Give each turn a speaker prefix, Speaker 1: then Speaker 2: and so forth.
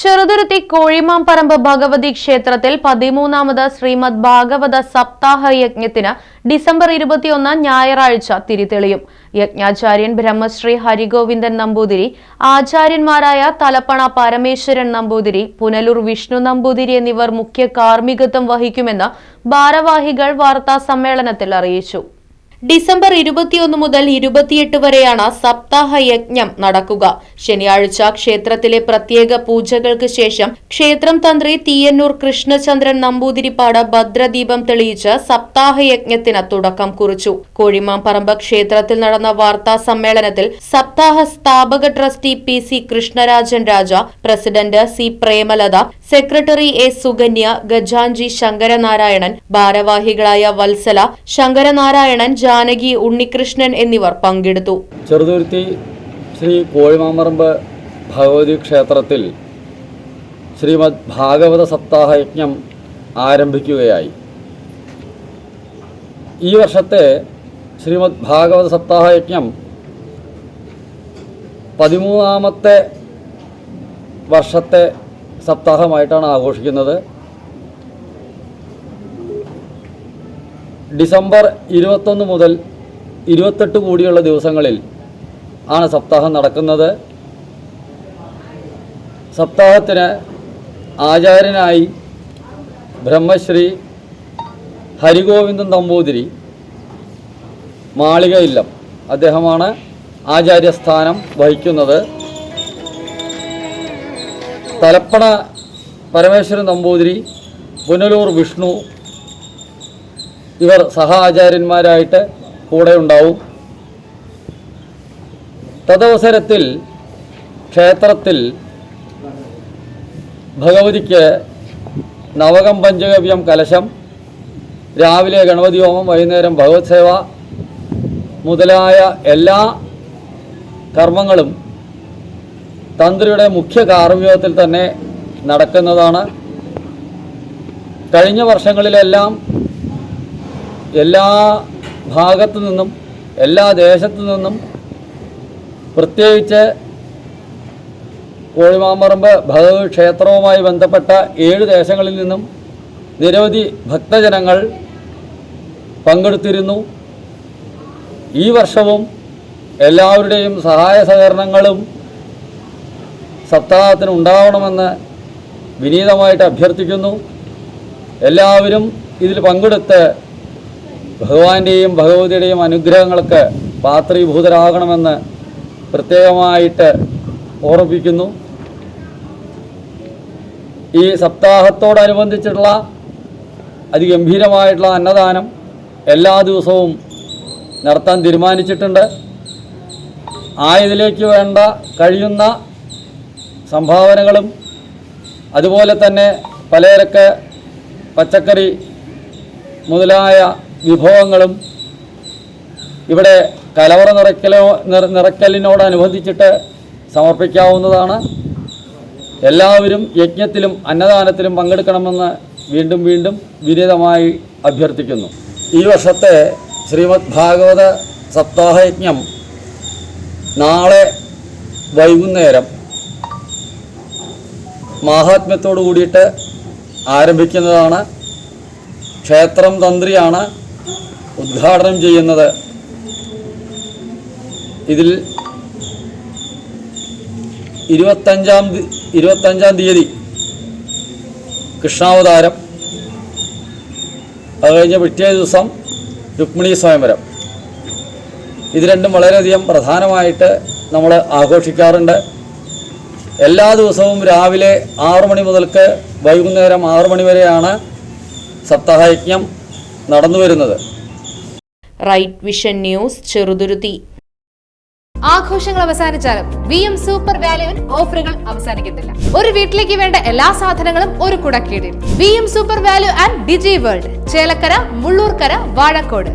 Speaker 1: Cheruthuruthy Kozhimamparambu Bhagavathi ക്ഷേത്രത്തിൽ പതിമൂന്നാമത് ശ്രീമദ് ഭാഗവത സപ്താഹ യജ്ഞത്തിന് ഡിസംബർ ഇരുപത്തിയൊന്ന് ഞായറാഴ്ച തിരിതെളിയും. യജ്ഞാചാര്യൻ ബ്രഹ്മശ്രീ ഹരിഗോവിന്ദൻ നമ്പൂതിരി ആചാര്യന്മാരായ തലപ്പണ പരമേശ്വരൻ നമ്പൂതിരി പുനലൂർ വിഷ്ണു നമ്പൂതിരി എന്നിവർ മുഖ്യ കാർമ്മികത്വം വഹിക്കുമെന്ന് ഭാരവാഹികൾ വാർത്താ സമ്മേളനത്തിൽ അറിയിച്ചു. ഡിസംബർ ഇരുപത്തിയൊന്ന് മുതൽ ഇരുപത്തിയെട്ട് വരെയാണ് സപ്താഹ യജ്ഞം നടക്കുക. ശനിയാഴ്ച ക്ഷേത്രത്തിലെ പ്രത്യേക പൂജകൾക്ക് ശേഷം ക്ഷേത്രം തന്ത്രി തീയന്നൂർ കൃഷ്ണചന്ദ്രൻ നമ്പൂതിരിപ്പാട് ഭദ്രദീപം തെളിയിച്ച് സപ്താഹ യജ്ഞത്തിന് തുടക്കം കുറിച്ചു. കോഴിമാമ്പറമ്പ് ക്ഷേത്രത്തിൽ നടന്ന വാർത്താ സമ്മേളനത്തിൽ സപ്താഹ സ്ഥാപക trustee P C Krishnarajan Raja president C Premalatha secretary A Sukanya Gajanji Sankaranarayanan ഭാരവാഹികളായ വത്സല ശങ്കരനാരായണൻ ജാനകി ഉണ്ണികൃഷ്ണൻ എന്നിവർ പങ്കെടുത്തു.
Speaker 2: ചെറുതുരുത്തി ശ്രീ കോഴിമാമറമ്പ് ഭഗവതി ക്ഷേത്രത്തിൽ ശ്രീമദ് ഭാഗവത സപ്താഹ യജ്ഞം ആരംഭിക്കുകയായി. ഈ വർഷത്തെ ശ്രീമദ് ഭാഗവത സപ്താഹ യജ്ഞം പതിമൂന്നാമത്തെ വർഷത്തെ സപ്താഹമായിട്ടാണ് ആഘോഷിക്കുന്നത്. ഡിസംബർ ഇരുപത്തൊന്ന് മുതൽ ഇരുപത്തെട്ട് കൂടിയുള്ള ദിവസങ്ങളിൽ ആണ് സപ്താഹം നടക്കുന്നത്. സപ്താഹത്തിന് ആചാര്യനായി ബ്രഹ്മശ്രീ ഹരിഗോവിന്ദൻ നമ്പൂതിരി മാളിക ഇല്ലം അദ്ദേഹമാണ് ആചാര്യസ്ഥാനം വഹിക്കുന്നത്. തലപ്പണ പരമേശ്വരൻ നമ്പൂതിരി പുനലൂർ വിഷ്ണു ഇവർ സഹ ആചാര്യന്മാരായിട്ട് കൂടെ ഉണ്ടാവും. തദവസരത്തിൽ ക്ഷേത്രത്തിൽ ഭഗവതിക്ക് നവകം പഞ്ചഗവ്യം കലശം രാവിലെ ഗണപതി ഹോമം വൈകുന്നേരം ഭഗവത് സേവ മുതലായ എല്ലാ കർമ്മങ്ങളും തന്ത്രിയുടെ മുഖ്യ കാർമ്മികത്തിൽ തന്നെ നടക്കുന്നതാണ്. കഴിഞ്ഞ വർഷങ്ങളിലെല്ലാം എല്ലാ ഭാഗത്തു നിന്നും എല്ലാ ദേശത്തു നിന്നും പ്രത്യേകിച്ച് കോഴിമാമ്പറമ്പ് ഭഗവതി ക്ഷേത്രവുമായി ബന്ധപ്പെട്ട ഏഴ് ദേശങ്ങളിൽ നിന്നും നിരവധി ഭക്തജനങ്ങൾ പങ്കെടുത്തിരുന്നു. ഈ വർഷവും എല്ലാവരുടെയും സഹായ സഹകരണങ്ങളും സപ്താഹത്തിന് ഉണ്ടാവണമെന്ന് വിനീതമായിട്ട് അഭ്യർത്ഥിക്കുന്നു. എല്ലാവരും ഇതിൽ പങ്കെടുത്ത് ഭഗവാന്റെയും ഭഗവതിയുടെയും അനുഗ്രഹങ്ങൾക്ക് പാത്രീഭൂതരാകണമെന്ന് പ്രത്യേകമായിട്ട് ഓർമ്മിപ്പിക്കുന്നു. ഈ സപ്താഹത്തോടനുബന്ധിച്ചിട്ടുള്ള അതിഗംഭീരമായിട്ടുള്ള അന്നദാനം എല്ലാ ദിവസവും നടത്താൻ തീരുമാനിച്ചിട്ടുണ്ട്. ആയതിലേക്ക് വേണ്ട കഴിയുന്ന സംഭാവനകളും അതുപോലെ തന്നെ പലചരക്ക് പച്ചക്കറി മുതലായ വിഭവങ്ങളും ഇവിടെ കലവറ നിറയ്ക്കലോ നിറ- നിറയ്ക്കലിനോടനുബന്ധിച്ചിട്ട് സമർപ്പിക്കാവുന്നതാണ്. എല്ലാവരും യജ്ഞത്തിലും അന്നദാനത്തിലും പങ്കെടുക്കണമെന്ന് വീണ്ടും വീണ്ടും വിനീതമായി അഭ്യർത്ഥിക്കുന്നു. ഈ വർഷത്തെ ശ്രീമദ് ഭാഗവത സപ്താഹയജ്ഞം നാളെ വൈകുന്നേരം മാഹാത്മ്യത്തോടു കൂടിയിട്ട് ആരംഭിക്കുന്നതാണ്. ക്ഷേത്രം തന്ത്രിയാണ് ഉദ്ഘാടനം ചെയ്യുന്നത് ഇതിൽ ഇരുപത്തഞ്ചാം ഇരുപത്തഞ്ചാം തീയതി കൃഷ്ണാവതാരം. അത് കഴിഞ്ഞ പിറ്റേ ദിവസം രുക്മിണി സ്വയംവരം. ഇത് രണ്ടും വളരെയധികം പ്രധാനമായിട്ട് നമ്മൾ ആഘോഷിക്കാറുണ്ട്. എല്ലാ ദിവസവും രാവിലെ ആറു മണി മുതൽക്ക് വൈകുന്നേരം ആറു മണി വരെയാണ് സപ്താഹയജ്ഞം. നടന്നു വരുന്നത്.
Speaker 1: Right vision news Cheruthuruthy.
Speaker 3: ആഘോഷങ്ങൾ അവസാനിച്ചാലും വി എം സൂപ്പർ വാല്യുവിൽ ഓഫറുകൾ അവസാനിക്കുന്നില്ല ഒരു വീട്ടിലേക്ക് വേണ്ട എല്ലാ സാധനങ്ങളും ഒരു കുടക്കീടിൽ. V M super value and digi world Chelakkara Mullurkara Vazhakkode.